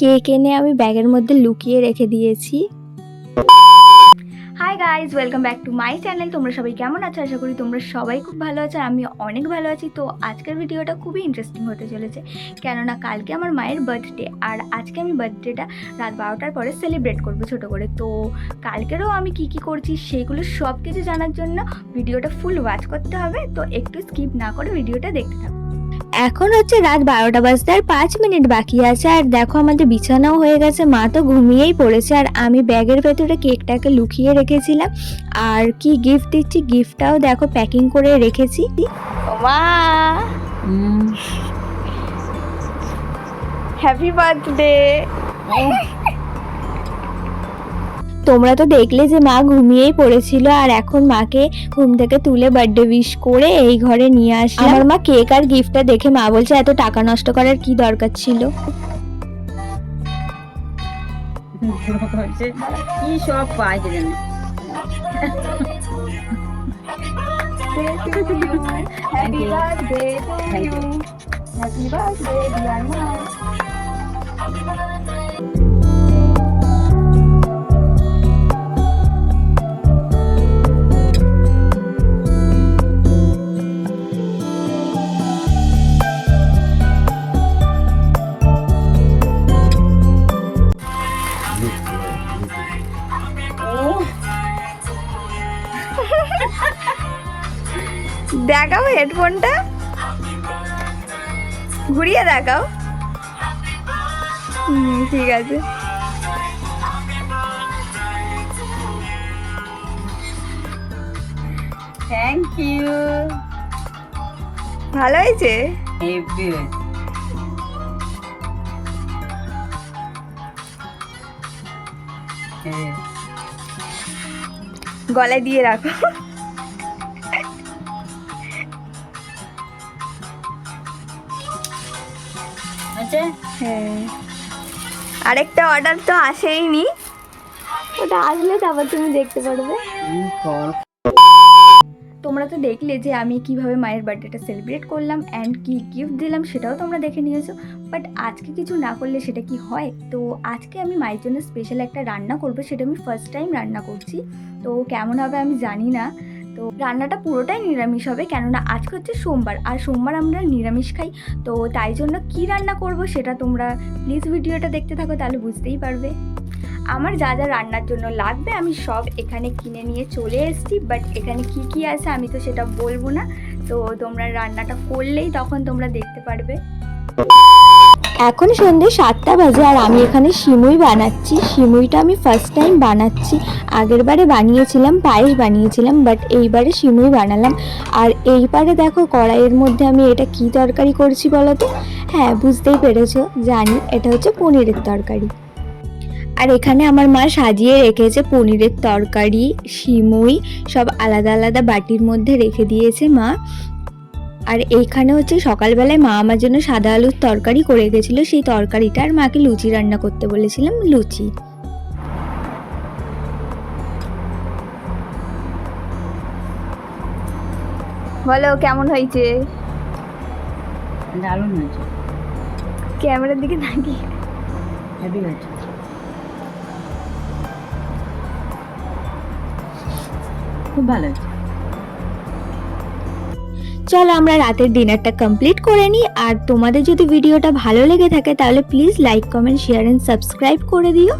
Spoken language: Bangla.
কেক এনে আমি ব্যাগের মধ্যে লুকিয়ে রেখে দিয়েছি। Hi guys welcome back to my channel তোমরা সবাই কেমন আছো? আশা করি তোমরা সবাই খুব ভালো আছো আর আমি অনেক ভালো আছি। তো আজকের ভিডিওটা খুবই ইন্টারেস্টিং হতে চলেছে। কেননা কালকে আমার মায়ের বার্থডে আর আজকে আমি বার্থডেটা রাত বারোটার পরে সেলিব্রেট করব ছোটো করে। তো কালকেরও আমি কি কি করছি সেইগুলো সব কিছু জানার জন্য ভিডিওটা ফুল ওয়াচ করতে হবে। তো একটু স্কিপ না করে ভিডিওটা দেখতে থাকো। এখন হচ্ছে রাত বারোটা বাজতে আর পাঁচ মিনিট বাকি আছে। আর দেখো আমাদের বিছানাও হয়ে গেছে। মা তো ঘুমিয়েই পড়েছে। আর আমি ব্যাগের ভেতরে কেকটাকে লুকিয়ে রেখেছিলাম। আর কি গিফট দিচ্ছি? গিফটটাও দেখো প্যাকিং করে রেখেছি। মা! হ্যাপি বার্থডে তোমরা তো দেখলে যে মা ঘুমিয়েই পড়েছিল আর এখন মাকে ঘুম থেকে তুলে বার্থডে উইশ করে এই ঘরে নিয়ে আসলাম আমার মা কেক আর গিফটটা দেখে মা বলছে এত টাকা নষ্ট করার কি দরকার ছিল হচ্ছে কি সব পাই কে জানে happy you. Birthday Thank you. Happy দেখাও হেডফোনটা। ঘুরিয়ে দেখাও। হুম ঠিক আছে। থ্যাংক ইউ ভালো হয়েছে? গলায় দিয়ে রাখো। আচ্ছা হ্যাঁ। আরেকটা অর্ডার তো আসেইনি। ওটা আসলে তারপর তুমি দেখতে পারবে। তোমরা তো দেখলে যে আমি কীভাবে মায়ের বার্থডেটা সেলিব্রেট করলাম অ্যান্ড কি গিফট দিলাম সেটাও তোমরা দেখে নিয়েছো। বাট আজকে কিছু না করলে সেটা কি হয়? তো আজকে আমি মায়ের জন্য স্পেশাল একটা রান্না করব সেটা আমি ফার্স্ট টাইম রান্না করছি। তো কেমন হবে আমি জানি না। তো রান্নাটা পুরোটাই নিরামিষ হবে কেননা আজকে হচ্ছে সোমবার আর সোমবার আমরা নিরামিষ খাই। তো তাই জন্য কি রান্না করব সেটা তোমরা প্লিজ ভিডিওটা দেখতে থাকো, তাহলে বুঝতেই পারবে। আমার যা যা রান্নার জন্য লাগবে আমি সব এখানে কিনে নিয়ে চলে এসেছি বাট এখানে কি কি আছে আমি তো সেটা বলব না। তো তোমরা রান্নাটা করলেই তখন তোমরা দেখতে পারবে। এখন সন্ধে সাতটা বাজে আর আমি এখানে সিমুই বানাচ্ছি। সিমুইটা আমি ফার্স্ট টাইম বানাচ্ছি। আগের বারে বানিয়েছিলাম, পায়েস বানিয়েছিলাম বাট এইবারে সিমুই বানালাম। আর এইবারে দেখো কড়াইয়ের মধ্যে আমি এটা কি তরকারি করছি বলো তো? হ্যাঁ বুঝতেই পেরেছ, জানি। এটা হচ্ছে পনিরের তরকারি। আর এখানে আমার মা সাজিয়ে রেখেছে পনিরের তরকারি সিমুই সব আলাদা আলাদা বাটির মধ্যে রেখে দিয়েছে মা। আর এইখানে হচ্ছে সকালবেলায় মা আমার জন্য সাদা আলুর তরকারি করে গেছিল সেই তরকারিটা আর মাকে লুচি রান্না করতে বলেছিলাম লুচি। বলো কেমন হয়েছে? দারুণ হয়েছে। ক্যামেরার দিকে তাকিয়ে। হেভি হয়েছে। খুব ভালো চলো আমরা রাতের ডিনারটা কমপ্লিট করে নিই, আর তোমাদের যদি ভিডিওটা ভালো লেগে থাকে তাহলে please like comment share and subscribe করে দিও।